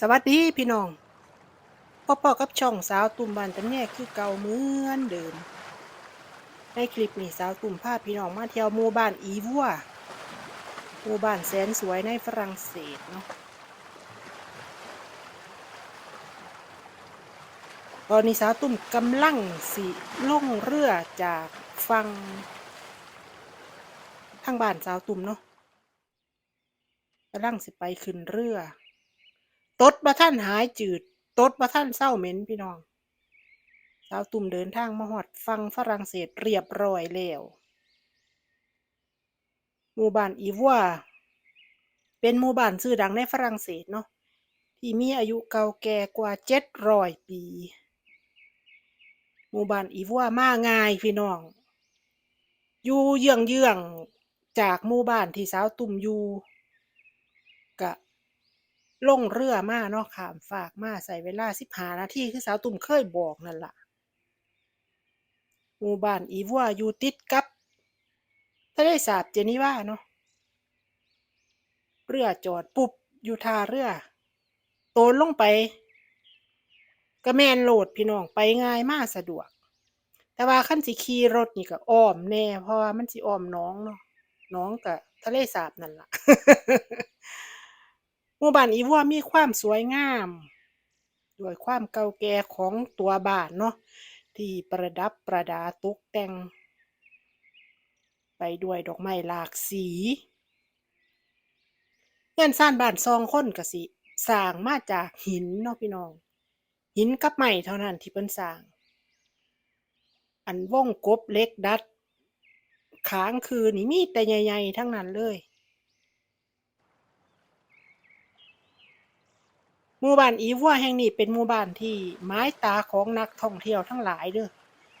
สวัสดีพี่น้องพ่อพ่อกับช่องสาวตุ่มบานตันแย่คือเก่าเหมือนเดิม ในคลิปนี้สาวตุ่มพาพี่น้องมาเที่ยวหมู่บ้านอีวัวหมู่บ้านแสนสวยในฝรั่งเศสเนาะตอนนี้สาวตุ่มกำลังสิล่องเรือจากฟังทางบ้านสาวตุ่มเนาะกำลังสิไปขึ้นเรือ ตดบ่ท่านหายจืด ตดบ่ท่านเศร้าเหม็นพี่น้องสาวตุ่มเดินทางมาฮอดฟังฝรั่งเศสเรียบร้อยแล้วหมู่บ้านอีวัวเป็นหมู่บ้านชื่อดังในฝรั่งเศสเนาะที่มีอายุเก่าแก่กว่าเจ็ดร้อยปี หมู่บ้านอีวัวมาง่ายพี่น้อง อยู่เยื้องเยื้องจากหมู่บ้านที่สาวตุ่มอยู่กะ ลงเรือมาเนาะขามฟากมาใส่เวลาสิบหานาทีคือสาวตุ่มเคยบอกนั่นล่ะหมู่บ้านอีวัวอยู่ติดกับทะเลสาบเจนีวาเนาะเรือจอดปุ๊บอยู่ท่าเรือ โตนลงไปก็แมนโหลดพี่น้องไปง่ายมากสะดวก แต่ว่าขั้นสิขี่รถนี่ก็อ้อมแน่ เพราะว่ามันสิอ้อมน้องเนาะน้องกับทะเลสาบนั่นล่ะ หมู่บ้านอีวัวมีความสวยงาม ด้วยความเก่าแก่ของตัวบ้านเนาะที่ประดับประดาตกแต่ง ไปด้วยดอกไม้หลากสีเงื่อนซ่านบ้านซองคนก็สิสร้างมาจากหินเนาะพี่น้อง หินกับไม้เท่านั้นที่เพิ่นสร้าง อันว่องกบเล็กดัดค้างคือนี่มีแต่ใหญ่ๆทั้งนั้นเลย หมู่บ้านอีวัวแห่งนี้เป็นหมู่บ้านที่ไม้ตาของนักท่องเที่ยวทั้งหลายเด้อ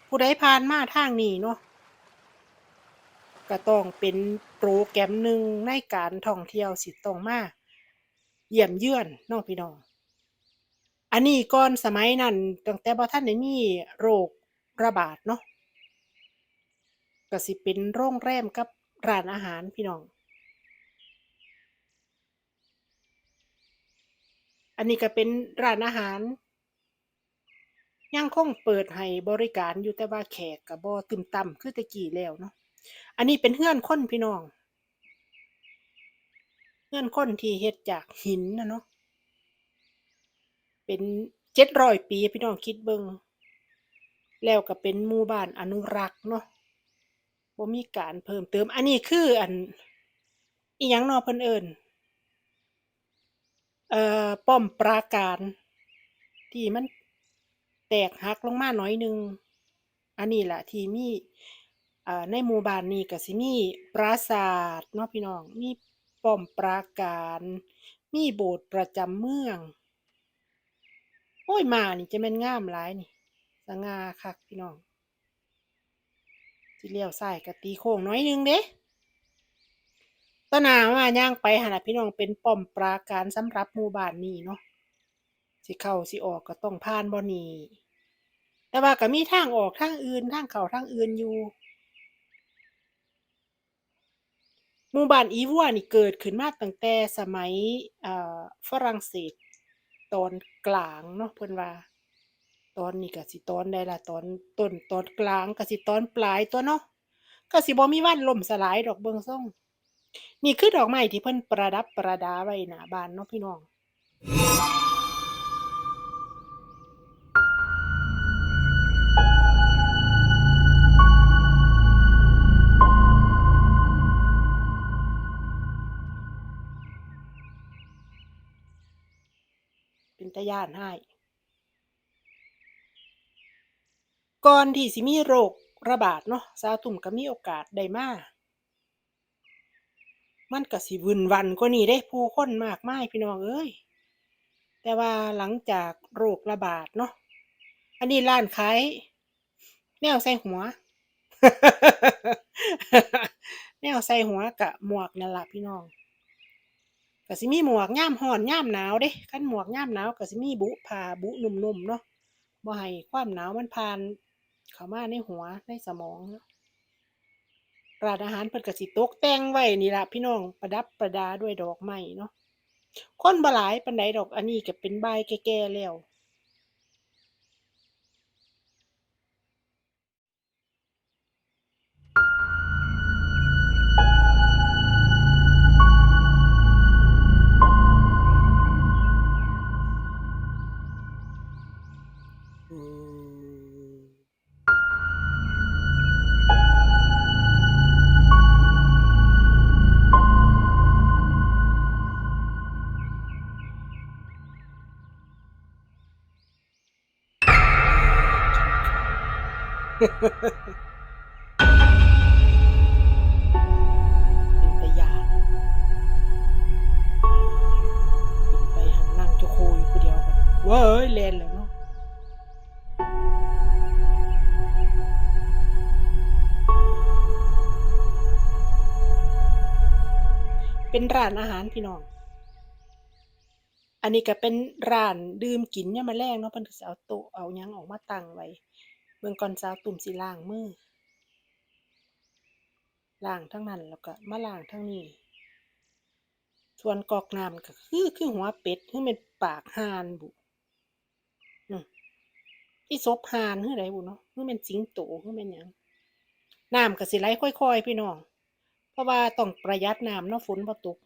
ผู้ใดผ่านมาทางนี้เนาะก็ต้องเป็นโปรแกรมหนึ่งในการท่องเที่ยวสิต้องมาเยี่ยมเยือนเนาะพี่น้อง อันนี้ก่อนสมัยนั้นตั้งแต่บ่ทันได้มีโรคระบาดเนาะก็สิเป็นโรงแรมกับร้านอาหารพี่น้อง อันนี้ก็เป็นร้านอาหาร ยังคงเปิดให้บริการอยู่แต่ว่าแขกก็บ่ตึมต่ำคือต่กี้แล้วเนาะอันนี้เป็นเรือนคนพี่น้องเรือนคนที่เฮ็ดจากหินนะเนาะเป็นเจ็ดร้อยปีพี่น้องคิดเบิงแล้วก็เป็นหมู่บ้านอนุรักษ์เนาะบ่มีการเพิ่มเติม อันนี้คืออันอิหยังนาะเพิ่นเอิ้น เอ่อป้อมปราการที่มันแตกหักลงมาหน่อยหนึ่งอันนี้แหละที่มีอ่าในหมู่บ้านนี้ก็สิมีปราสาทเนาะพี่น้องมีป้อมปราการ มีโบสถ์ประจำเมือง โอ้ยมานี่จะแม่นงามหลายนี่สง่าคักพี่น้องสิเลี้ยวซ้ายก็ตีโค้งน่อยนึงเด้ ตนหน้ามาย่างไปหันพี่น้องเป็นป้อมปราการสำหรับหมู่บ้านนี้เนาะสิเข้าสิออกก็ต้องผ่านบ่นี้แต่ว่าก็มีทางออกทางอื่นทางเข้าทางอื่นอยู่หมู่บ้านอีวัวนี่เกิดขึ้นมาตั้งแต่สมัยอ่าฝรั่งเศสตอนกลางเนาะเพิ่อนว่า ตอนนี้ก็สิตอนใดล่ะตอนต้นตอนกลางก็สิตอนปลายตัวเนาะก็สิบ่มีวันล่มสลายดอกเบิ่งทรง นี่คือดอกไม้ที่เพิ่นประดับประดาไว้หน้าบ้านเนาะพี่น้องเป็นตาย้านให้ก่อนที่สิมีโรคระบาดเนาะสาวตุ่มก็มีโอกาสได้มา มันก็สิวึ่นวันกว่านี้เด้ผู้คนมากมายพี่น้องเอ้ยแต่ว่าหลังจากโรคระบาดเนาะอันนี้ร้านขายแนวใส่หัว แนวใส่หัวก็หมวกนั่นละพี่น้องก็สิมีหมวกย่ามร้อนย่ามหนาวเด้คันหมวกย่ามหนาวก็สิมีบุผ้าบุนุ่มๆเนาะบ่ให้ความหนาวมันผ่าน เข้ามาในหัวในสมองเนาะ ร้านอาหารเพิ่นก็สิตกแต่งไว้นี่ล่ะพี่น้องประดับประดาด้วยดอกไม้เนาะคนบ่หลายปานใดดอกอันนี้ก็เป็นบ่ายแก่ๆแล้ว เป็นตาย้านขึ้นไปหันนั่งโจโคอยู่ผู้เดียวแบบเว้ยแล่นแล้วเนาะเป็นร้านอาหารพี่น้อง อันนี้ก็เป็นร้านดื่มกินยามมื้อแลงเนาะเพิ่นก็สิเอาโต๊ะเอาหยังออกมาตั้งไว้ บิ่งก่อนสาวตุ่มสิล้างมือล้างทางนั้นแล้วก็มาล้างทางนี้ ส่วนกอกน้ำก็คือคือหัวเป็ดคือแม่นปากห่านบุอืออีศพห่านคือไดบุเนาะคือแม่นสิงโตคือแม่นหยังน้ำก็สิไหลค่อยๆ พี่น้อง เพราะว่าต้องประหยัดน้ำเนาะฝนบ่ตก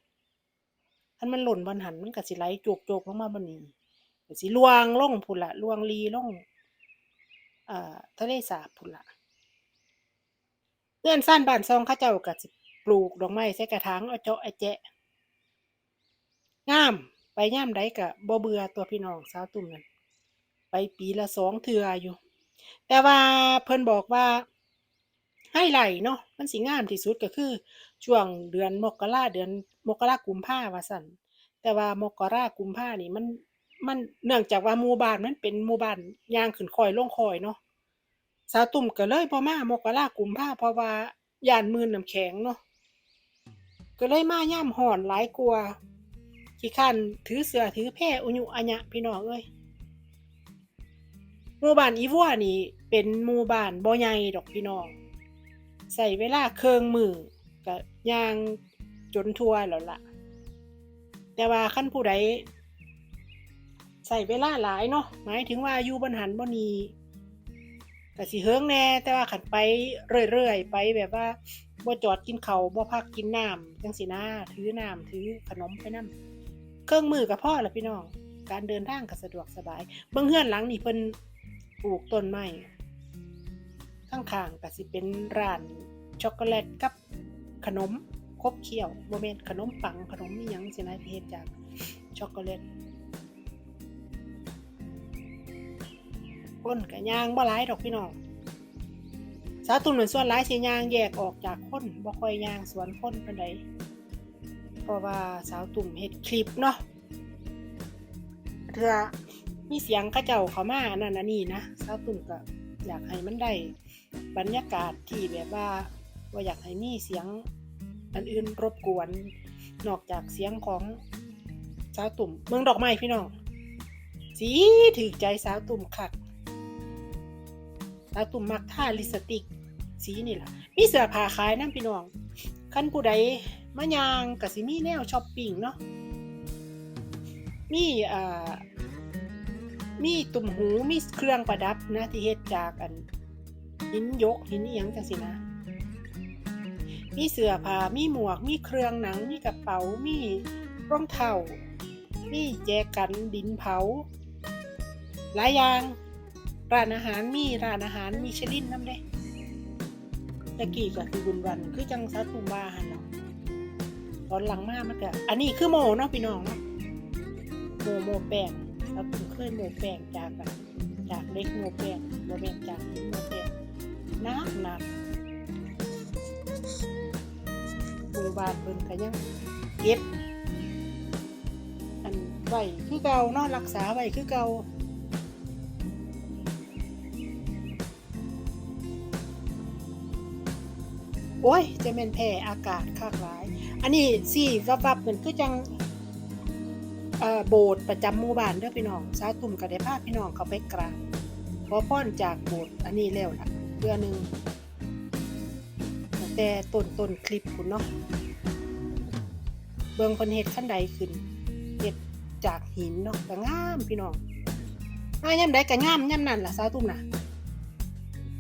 คันมันหล่นบ่หันมันก็สิไหลโจกๆลงมาบ่นี้ก็สิร่วงลงพู้นละร่วงหรี่ลง อ่าทะเลสาบพู้นละเรื่อนซ่านบ้านช่องเขาเจ้าก็สิปลูกดอกไม้ใส่กระถางเอาเจาะเอแจ๊ะงามไปยามใดก็บ่เบื่อตัวพี่น้องสาวตุ่มนั่นไปปีละ2เทื่ออยู่ แต่ว่าเพิ่นบอกว่าไฮไหลเนาะมันสิงามที่สุดก็คือ ช่วงเดือนมกราเดือนมกรากุมภาว่าซั่นแต่ว่ามกรากุมภานี่มัน มันเนื่องจากว่าหมู่บ้านมันเป็นหมู่บ้านย่างขึ้นคอยลงคอยเนาะสาวตุ่มก็เลยบ่มามกรากุมภาเพราะว่าย้านมืนน้ำแข็งเนาะก็เลยมายามร้อนหลายกว่าขี้คร้านถือเสื้อถือแพอุยุอะญะพี่น้องเอ้ยหมู่บ้านอีวัวนี่เป็นหมู่บ้านบ่ใหญ่ดอกพี่น้องใช้เวลาเครึ่งมือก็ย่างจนทั่วแล้วล่ะ แต่ว่าคันผู้ใด ใช้เวลาหลายเนาะหมายถึงว่าอยู่บ่หันบ่นี่ก็สิเหิงแน่ แต่ว่าคันไปเรื่อยๆไปแบบว่าบ่จอดกินเขาบ่พักกินน้ำจังซี้นะถือน้ำถือขนมไปนำครึ่องมือก็พอล้วพี่น้องการเดินทางก็สะดวกสบายเบิ่งเรือนหลังนี่เพิ่นปลูกต้นไม้ข้างๆก็สิเป็นร้านช็อกโกแลตกับขนมขบเคี้ยวบ่แม่นขนมปังขนมอิหยังสินะเฮ็ดจากช็อกโกแลต คนก็ย่างบ่หลายดอกพี่น้องสาวตุ่มนั่นส่วนหลายสิยางแยกออกจากคนบ่ค่อยยางสวนคนปานใดเพราะว่าสาวตุ่มเฮ็ดคลิปเนาะเทื่อมีเสียงเขาเจ้าเขามาอันนั้นอันนี้นะสาวตุ่มก็อยากให้มันได้บรรยากาศที่แบบว่าบ่อยากให้มีเสียงอันอื่นรบกวน นอกจากเสียงของสาวตุ่มเมืองดอกไม้พี่น้องสีถูกใจสาวตุ่มคัก สาวตุ่มมักทาลิสติก สีนี่ล่ะ มีเสื้อผ้าขายนำพี่น้องคันผู้ใดมาย่างก็สิมีแนวช็อปปิ้งเนาะมีอ่ามีตุ่มหูมีเครื่องประดับนะที่เฮ็ดจากอันหินยกหินอิหยังจังซี้นะ มีเสื้อผ้ามีหมวก มีเครื่องหนัง มีกระเป๋า มีรองเท้า มีแจกันดินเผา หลายอย่าง ร้านอาหารมีร้านอาหาร Michelin นำเดะแต่กี้ก็คือบุญวันคือจังสาวตุ่มว่าหันเนาะตอนหลังมากมันก็อันนี้คือโมเนาะพี่น้องเนาะโมโมแป้งครับผมเคยโมแป้งจากอะจากเล็กโมแป้งบ่แม่นจากหินโมแป้งหนักหนักหมู่บ้านเพิ่นก็ยังเก็บอันไว้คือเก่าเนาะรักษาไว้คือเก่า โอ้ยจะแม่นแพ้อากาศคักหลาย อันนี้สิวับๆเหมือนคือจังเอ่อโบสถ์ประจำหมู่บ้านเด้อพี่น้องสาตุ่มก็ได้พาพี่น้องเขาไปกราบขอพรจากโบสถ์อันนี้แล้วล่ะเทื่อหนึงตั้งแต่ต้นต้นคลิปพุ่นเนาะเบิ่งเพิ่นเฮ็ดคันใดขึ้นเฮ็ดหินเนาะก็งามพี่น้องมายามใดก็งามยามนั้นล่ะสาตุ้มน่ะ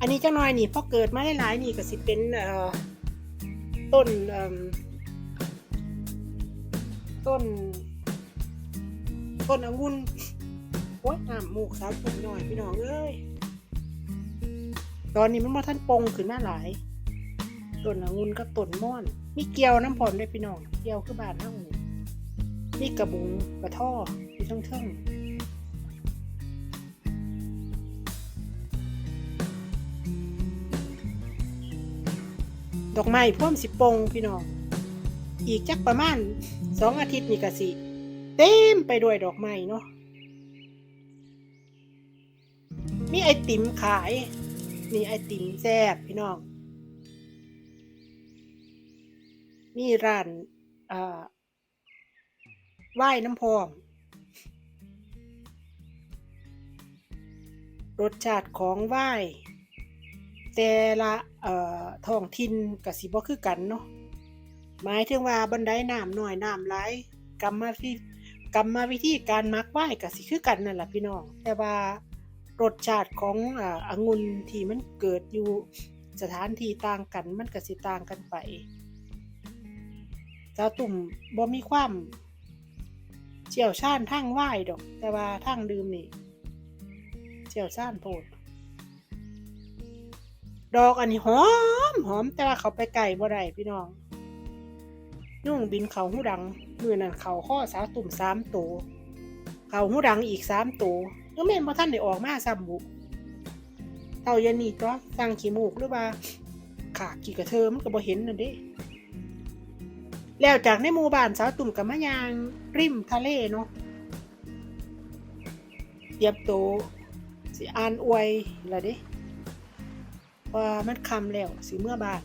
อันนี้เจังน้อยนี่พอเกิดมาหลายๆนี่ก็สิเป็นเอ่อ ต้นต้น ต้นองุ่นโอ้ยน้ำมูกสาวตุ้มหน่อยพี่น้องเอ้ยตอนนี้มันบ่ทันปงขึ้นมาหลายต้นองุ่นกับต้นม่อนมีเกียวน้ำพร้อมด้วยพี่น้องเกียวคือบานเฮานี่มีกระบุงกระท่ออยู่เทิง ดอกไม้พ่วมสิปงพี่น้อง อีกจักประมาณสองอาทิตย์นี่ก็สิ เต็มไปด้วยดอกไม้เนาะ มีไอติมขาย มีไอติมแซ่บพี่น้อง มีร้านอ่าไหว้น้ำพอง รสชาติของไหว้ แต่ละเอ่อท้องถิ่นกับสิบ่คือกันเนาะหมายถึงว่าบันไดน้ำน้อยน้ำหลายกรรมวิธีกรรมวิธีการมักไหว้กับสิคือกันนั่นแหละพี่น้อง แต่ว่ารสชาติของอ่าองุ่นที่มันเกิดอยู่สถานที่ต่างกันมันก็สิต่างกันไปสาวตุ่มบ่มีความเชี่ยวชาญทางไหว้ดอก แต่ว่าทางดื่มนี่เชี่ยวชาญโพด ดอกอันนี้หอมหอมแต่ว่าเขาไปไก่บ่ได้พี่น้องยุ่งบินเขาหูดังมือนั่นเขาข้อสาวตุ่มสามตัวเขาหูดังอีกสามตัวก็แม่นบ่ท่านได้ออกมาซ้ำบุเต่ายันนี่ตัวสร้างขี้มูกหรือว่าขากี่กระเทอมันก็บ่เห็นนั่นเด้แล้วจากในหมู่บ้านสาวตุ่มกับมะยางริมทะเลเนาะเตรียมโตวสิอ่านอวยละเด้ ว่ามันคำแล้วสิเมื่อบ้าน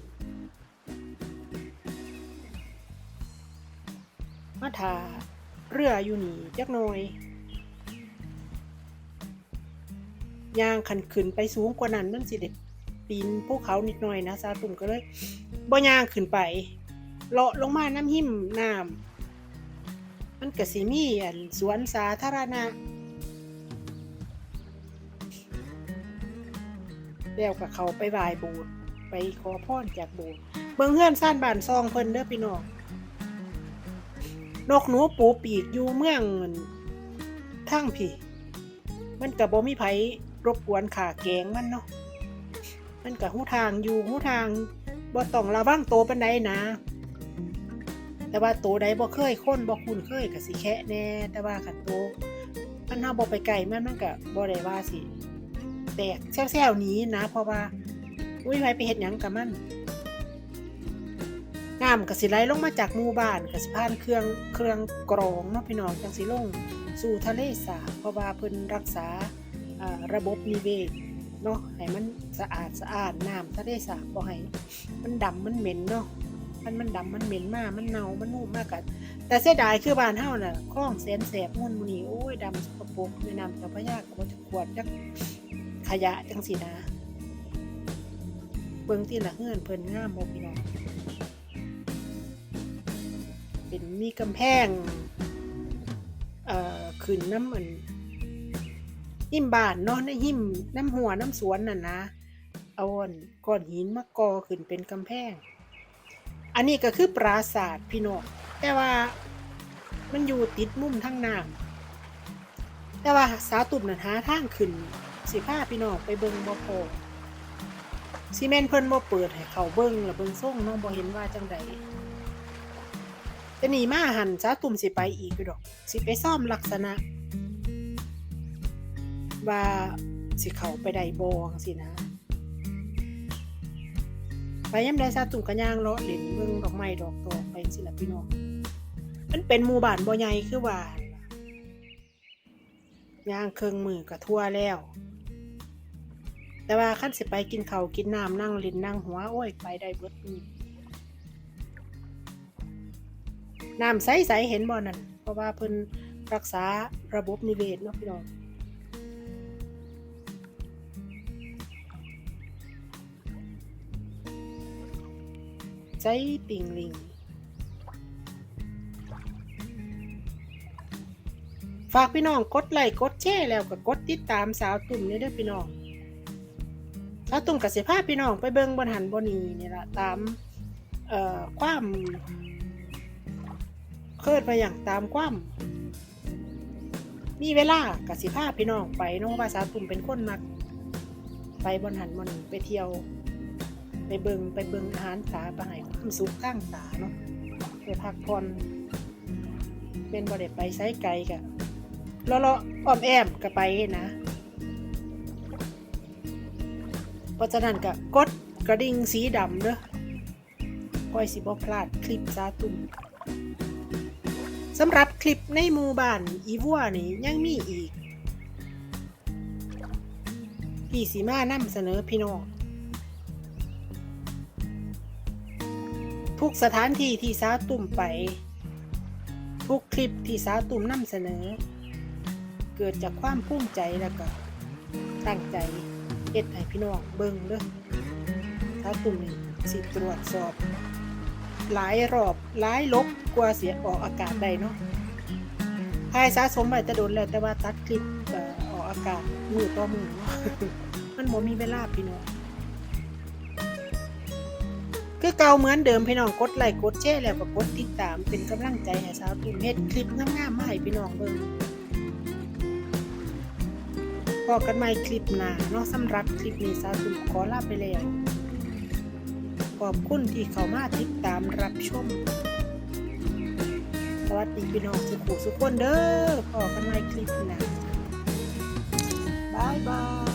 มาถาเรืออยู่นี่จักหน่อยยางขันขึ้นไปสูงกว่านั้นมันสิเด็ดปีนภูเขานิดหน่อยนะสาตุ่มก็เลยบ่ยางขึ้นไปเลาะลงมาน้ำหิมน้ำมันก็สิมีอันสวนสาธารณะ แล้วกับเขาไปไหว้โบสถ์ไปขอพรจากโบสถ์เบิ่งเฮือนซ่านบ้านซองเพิ่นเด้อพี่น้องนกหนูปูปีกอยู่เมืองทั้งพี่ มันก็บบ่มีไผรบกวนขาแกงมันเนาะมันก็หูทางอยู่หูทางบ่ต้องระวังโตปานใดนะ แต่ว่าโตใดบ่เคยค้นบ่คุ้นเคยก็สิแคะแน่ แต่ว่าคันโตวมันเฮาบ่ไปไกลมันมันก็บ่ได้ว่าสิ แตกแซวๆหนี้นะ เพราะว่า อุ้ยไปไปเฮ็ดหยังกับมันน้ำก็สิไหลลงมาจากหมู่บ้านก็สิผ่านเครื่องเครื่องกรองเนาะพี่น้องจังสิลง สู่ทะเลสาบเพราะว่าเพิ่นรักษาระบบนิเวศเนาะให้มันสะอาดสะอาดน้ำทะเลสาบบ่ให้มันดำมันเหม็นเนาะมันมันดำมันเหม็นมากมันเน่ามันนุ่มมากกันแต่เสียดายคือบ้านเฮาน่ะคล้องแสนแสบมุ่นมุนีโอ้ยดำสกปรกแม่น้ำเจ้าพระยาก็บ่จะขวดจัก ขยะจังสินะ เบิ่งที่ละเฮือนเพิ่นงามบ่พี่น้องเป็นมีกำแพงเอ่อขึ้นน้ำมันหิมบานเนาะในหิมน้ำหัวน้ำสวนน่ะนะเอาอันก้อนหินมากอขึ้นเป็นกำแพง อันนี้ก็คือปราสาทพี่น้องแต่ว่ามันอยู่ติดมุมทั้งน้ำแต่ว่าสาวตุ่มนั่นหาทางขึ้น สิพาพี่น้องไปเบิ่งบ่พอซีเมนต์เพิ่นบ่เปิดให้เขาเบิ่งแล้วเบิ่งส่งเน้องบ่เห็นว่าจังใดแต่นี่มาหันสาตุ่มสิไปอีกอยู่ดอก สิไปซ่อมลักษณะ ว่าสิเข้าไปได้บ่จังซี่นะไปยามใดซาตุ่มกระย่างเลาะเล่นเบิ่งดอกไม้ดอกตอกไปสิล่ะพี่น้องมันเป็นหมู่บ้านบ่ใหญ่คือว่าย่างเครื่องมือก็ทั่วแล้ว แต่ว่าคันสิไปกินเขากินน้ำนั่งลินนั่งหัว โอ้ย ไปได้เบิดน้ำใสๆเห็นบ่อนั่นเพราะว่าเพิ่นรักษาระบบนิเวศเนาะพี่น้องใจปิงลิงฝากพี่น้องกดไลค์กดแชร์แล้วก็กดติดตามสาวตุ่มนี่เด้อพี่น้องาวตุ่มกับเสิพาพี่น้องไปเบิ่งบนหันบนนีนี่ละตามเอ่อความเคลื่อนไปอย่างตามความมีเวลากับสิพาพี่น้องไปเน้องว่าสาตุ่มเป็นคนมัก ไปบนหันบนนีไปเที่ยว ไปเบิงไปเบิงอาหารตาไปให้ความสุขข้างตาเนาะไปพักผ่อนเป็นบ่ได้ไปไสไกลกะเลาะอ้อมแอมก็ไปนะ เพราะฉะนั้นก็กดกระดิ่งสีดำเด้อก้อยสิบ่พลาดคลิปซาตุ่มสำหรับคลิปในหมู่บ้านอีวัวนี่ยังมีอีก พี่สีมานำเสนอพี่น้องทุกสถานที่ที่สาตุ่มไป ทุกคลิปที่สาตุ่มนำเสนอ เกิดจากความภูมิใจแล้วก็ตั้งใจ เฮ็ดให้พี่น้องเบิ่งเด้อสาตุ่มนี่สิตรวจสอบ หลายรอบหลายลบกว่าเสียออกอากาศได้เนาะภายสะสมไว้แต่โดนแล้วแต่ว่าตัดคลิปออกอากาศมือต่อมือเนาะมันบ่มีเวลาพี่น้องคือเก่าเหมือนเดิมพี่น้องกดไลค์กดแชร์แล้วก็กดติดตามเป็นกำลังใจให้สาวตุ่มเฮ็ดคลิปงามๆมาให้พี่น้องเบิ่ง พอกันใหม่คลิปหน้าเนาะสำหรับคลิปนี้สาวตุ่มขอลาไปแล้วขอบคุณที่เข้ามาติดตามรับชม สวัสดีพี่น้องสุขุสุขคนเด้อพอกันใหม่คลิปหน้าบายบาย